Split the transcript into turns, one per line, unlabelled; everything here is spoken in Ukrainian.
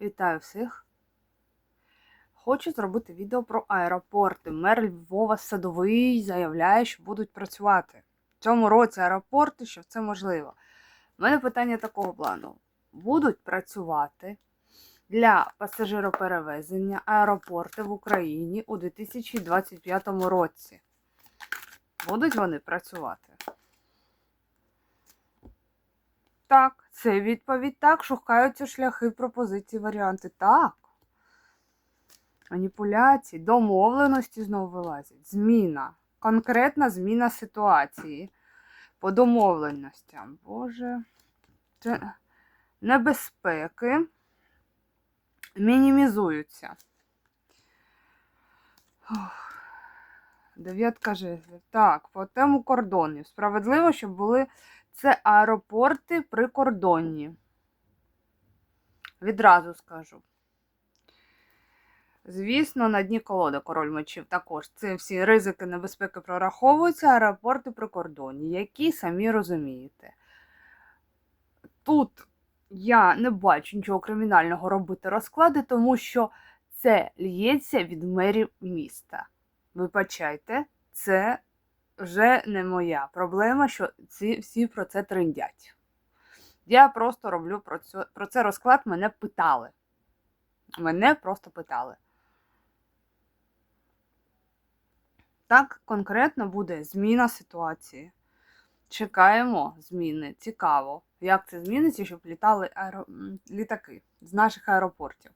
Вітаю всіх! Хочу зробити відео про аеропорти. Мер Львова Садовий заявляє, що будуть працювати. В цьому році аеропорти, що це можливо. У мене питання такого плану: будуть працювати для пасажироперевезення аеропорти в Україні у 2025 році. Будуть вони працювати? Так, це відповідь так. Шукаються шляхи, пропозиції, варіанти. Так. Маніпуляції, домовленості знову вилазять. Зміна. Конкретна зміна ситуації. По домовленостям. Боже. Це небезпеки мінімізуються. Дев'ятка жезлів. Так, по тему кордонів. Справедливо, щоб були це аеропорти прикордонні. Відразу скажу. Звісно, на дні колоди король мечів також. Це всі ризики небезпеки прораховуються, аеропорти прикордонні, які самі розумієте. Тут я не бачу нічого кримінального робити розклади, тому що це лється від мерів міста. Вибачайте, це вже не моя проблема, що ці всі про це триндять. Я просто роблю про це, про це розклад, мене питали. Мене просто питали. Так, конкретно буде зміна ситуації. Чекаємо зміни. Цікаво, як це зміниться, щоб літали аеро... літаки з наших аеропортів.